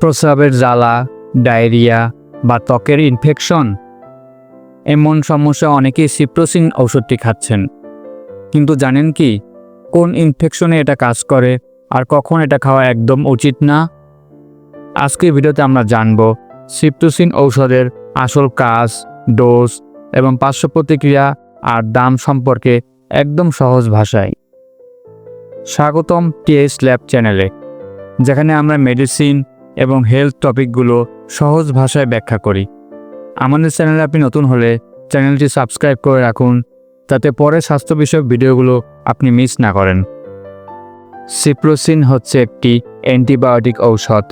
প্রস্রাবের জ্বালা, ডায়রিয়া বা ত্বকের ইনফেকশন এমন সমস্যা অনেকেই সিপ্রোসিন ঔষধটি খাচ্ছেন। কিন্তু জানেন কি? কোন ইনফেকশনে এটা কাজ করে আর কখন এটা খাওয়া একদম উচিত না? আজকের ভিডিওতে আমরা জানব সিপ্টোসিন ঔষধের আসল কাজ ডোজ এবং পার্শ্ব প্রতিক্রিয়া আর দাম সম্পর্কে একদম সহজ ভাষায়। স্বাগতম টিএস ল্যাব চ্যানেলে, যেখানে আমরা মেডিসিন এবং হেলথ টপিকগুলো সহজ ভাষায় ব্যাখ্যা করি। আমাদের চ্যানেলে আপনি নতুন হলে চ্যানেলটি সাবস্ক্রাইব করে রাখুন যাতে পরে স্বাস্থ্য বিষয়ক ভিডিওগুলো আপনি মিস না করেন। সিপ্রোসিন হচ্ছে একটি অ্যান্টিবায়োটিক ঔষধ,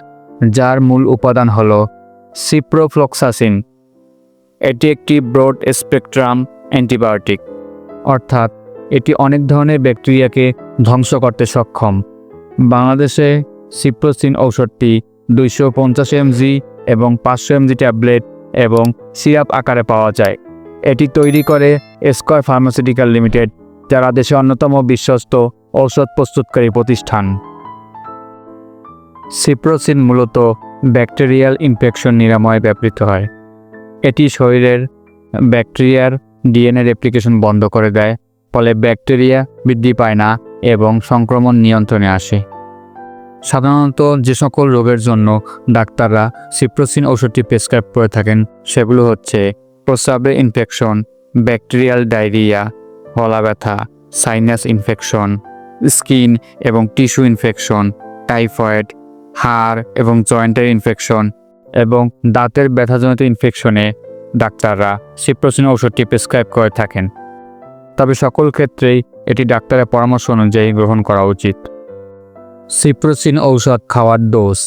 যার মূল উপাদান হল সিপ্রোফ্লক্সাসিন এটি একটি ব্রড স্পেকট্রাম অ্যান্টিবায়োটিক অর্থাৎ এটি অনেক ধরনের ব্যাকটেরিয়াকে ধ্বংস করতে সক্ষম। বাংলাদেশে সিপ্রোসিন ঔষধটি দুইশো পঞ্চাশ এমজি এবং পাঁচশো এমজি ট্যাবলেট এবং সিরাপ আকারে পাওয়া যায়। এটি তৈরি করে স্কয় ফার্মাসিউটিক্যাল লিমিটেড, যারা দেশে অন্যতম বিশ্বস্ত ঔষধ প্রস্তুতকারী প্রতিষ্ঠান। সিপ্রোসিন মূলত ব্যাকটেরিয়াল ইনফেকশন নিরাময়ে ব্যবহৃত হয়। এটি শরীরের ব্যাকটেরিয়ার ডিএনএ রেপ্লিকেশন বন্ধ করে দেয়, ফলে ব্যাকটেরিয়া বৃদ্ধি পায় না এবং সংক্রমণ নিয়ন্ত্রণে আসে। সাধারণত যে সকল রোগের জন্য ডাক্তাররা সিপ্রোসিন ওষুধটি প্রেসক্রাইব করে থাকেন, সেগুলো হচ্ছে প্রস্রাবের ইনফেকশন, ব্যাকটেরিয়াল ডায়রিয়া, গলা ব্যথা, সাইনাস ইনফেকশন, স্কিন এবং টিস্যু ইনফেকশন, টাইফয়েড, হাড় এবং জয়েন্টের ইনফেকশন এবং দাঁতের ব্যথাজনিত ইনফেকশনে ডাক্তাররা সিপ্রোসিন ওষুধটি প্রেসক্রাইব করে থাকেন। তবে সকল ক্ষেত্রেই এটি ডাক্তারের পরামর্শ অনুযায়ী গ্রহণ করা উচিত। সিপ্রোসিন ঔষধ খাওয়ার ডোজ।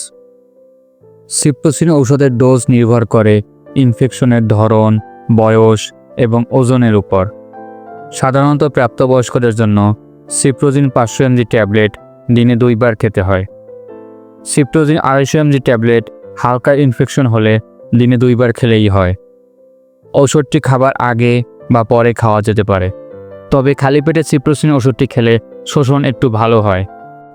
সিপ্রোসিন ঔষধের ডোজ নির্ভর করে ইনফেকশনের ধরন, বয়স এবং ওজনের উপর। সাধারণত প্রাপ্তবয়স্কদের জন্য সিপ্রোজিন পাঁচশো এমজি ট্যাবলেট দিনে দুইবার খেতে হয়। সিপ্রোজিন আড়াইশো এমজি ট্যাবলেট হালকা ইনফেকশন হলে দিনে দুইবার খেলেই হয়। ঔষধটি খাবার আগে বা পরে খাওয়া যেতে পারে। তবে খালি পেটে সিপ্রোসিন ওষুধটি খেলে শোষণ একটু ভালো হয়।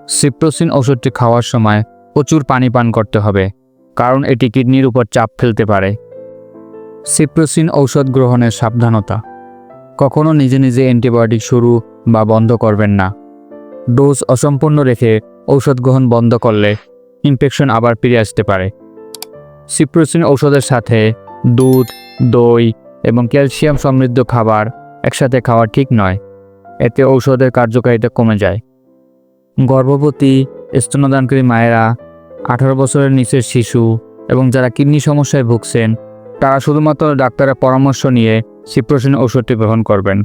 সিপ্রোসিন ওষুধটি খাওয়ার সময় প্রচুর পানি পান করতে হবে, কারণ এটি কিডনির উপর চাপ ফেলতে পারে। সিপ্রোসিন ঔষধ গ্রহণের সাবধানতা। কখনও নিজে নিজে অ্যান্টিবায়োটিক শুরু বা বন্ধ করবেন না। ডোজ অসম্পূর্ণ রেখে ঔষধ গ্রহণ বন্ধ করলে ইনফেকশন আবার ফিরে আসতে পারে। সিপ্রোসিন ঔষধের সাথে দুধ, দই এবং ক্যালসিয়াম সমৃদ্ধ খাবার একসাথে খাওয়া ঠিক নয়। এতে ঔষধের কার্যকারিতা কমে যায়। গর্ভবতী স্তনদানকারী মায়েরা, আঠারো বছরের নিচের শিশু এবং যারা কিডনি সমস্যায় ভুগছেন, তারা শুধুমাত্র ডাক্তারের পরামর্শ নিয়ে সিপ্রোসিন ঔষধটি গ্রহণ করবেন।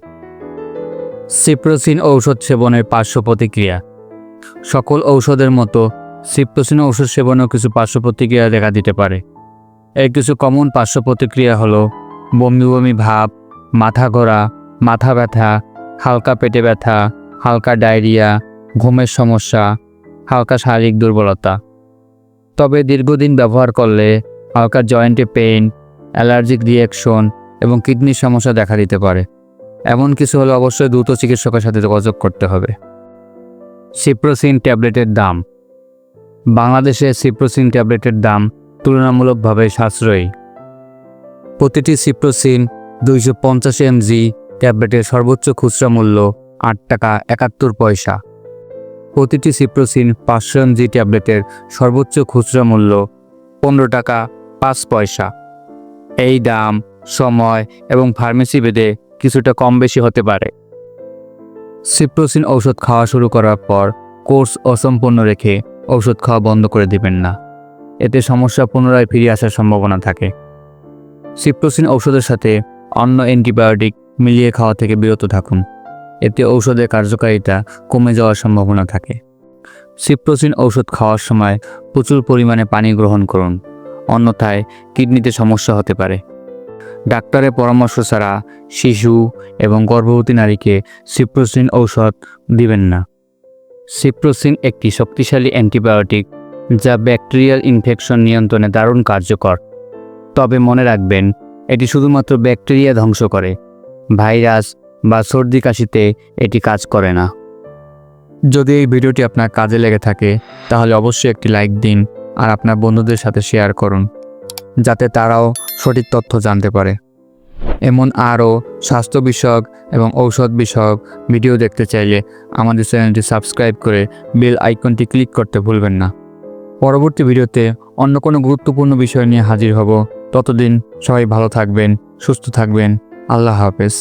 সিপ্রোসিন ঔষধ সেবনের পার্শ্ব প্রতিক্রিয়া। সকল ঔষধের মতো সিপ্রোসিন ঔষধ সেবনেও কিছু পার্শ্ব প্রতিক্রিয়া দেখা দিতে পারে। এই কিছু কমন পার্শ্ব প্রতিক্রিয়া হলো বমি বমি ভাব, মাথা ঘোরা, মাথা ব্যথা, হালকা পেটে ব্যথা, হালকা ডায়রিয়া ঘুমের সমস্যা, হালকা শারীরিক দুর্বলতা। তবে দীর্ঘদিন ব্যবহার করলে হালকা জয়েন্টে পেইন, অ্যালার্জিক রিয়াকশন এবং কিডনির সমস্যা দেখা দিতে পারে। এমন কিছু হলে অবশ্যই দ্রুত চিকিৎসকের সাথে যোগাযোগ করতে হবে। সিপ্রোসিন ট্যাবলেটের দাম। বাংলাদেশে সিপ্রোসিন ট্যাবলেটের দাম তুলনামূলকভাবে সাশ্রয়ী। প্রতিটি সিপ্রোসিন দুইশো পঞ্চাশ এমজি, ট্যাবলেটের সর্বোচ্চ খুচরা মূল্য আট টাকা একাত্তর পয়সা। প্রতিটি সিপ্রোসিন পাঁচশো এমজি ট্যাবলেটের সর্বোচ্চ খুচরা মূল্য পনেরো টাকা, পাঁচ পয়সা। এই দাম, সময় এবং ফার্মেসি ভেদে কিছুটা কম বেশি হতে পারে। সিপ্রোসিন ঔষধ খাওয়া শুরু করার পর কোর্স অসম্পূর্ণ রেখে ঔষধ খাওয়া বন্ধ করে দিবেন না। এতে সমস্যা পুনরায় ফিরে আসার সম্ভাবনা থাকে। সিপ্রোসিন ঔষধের সাথে অন্য অ্যান্টিবায়োটিক মিলিয়ে খাওয়া থেকে বিরত থাকুন। এতে ঔষধের কার্যকারিতা কমে যাওয়ার সম্ভাবনা থাকে। সিপ্রোসিন ঔষধ খাওয়ার সময় প্রচুর পরিমাণে পানি গ্রহণ করুন, অন্যথায় কিডনিতে সমস্যা হতে পারে। ডাক্তারের পরামর্শ ছাড়া শিশু এবং গর্ভবতী নারীকে সিপ্রোসিন ঔষধ দিবেন না। সিপ্রোসিন একটি শক্তিশালী অ্যান্টিবায়োটিক যা ব্যাকটেরিয়াল ইনফেকশন নিয়ন্ত্রণে দারুণ কার্যকর। তবে মনে রাখবেন, এটি শুধুমাত্র ব্যাকটেরিয়া ধ্বংস করে। ভাইরাস বা সর্দি কাশিতে এটি কাজ করে না। যদি এই ভিডিওটি আপনার কাজে লেগে থাকে, তাহলে অবশ্যই একটি লাইক দিন আর আপনার বন্ধুদের সাথে শেয়ার করুন, যাতে তারাও সঠিক তথ্য জানতে পারে। এমন আরও স্বাস্থ্য বিষয়ক এবং ঔষধ বিষয়ক ভিডিও দেখতে চাইলে আমাদের চ্যানেলটি সাবস্ক্রাইব করে বেল আইকনটি ক্লিক করতে ভুলবেন না। পরবর্তী ভিডিওতে অন্য কোনো গুরুত্বপূর্ণ বিষয় নিয়ে হাজির হব। ততদিন সবাই ভালো থাকবেন, সুস্থ থাকবেন। আল্লাহ হাফেজ।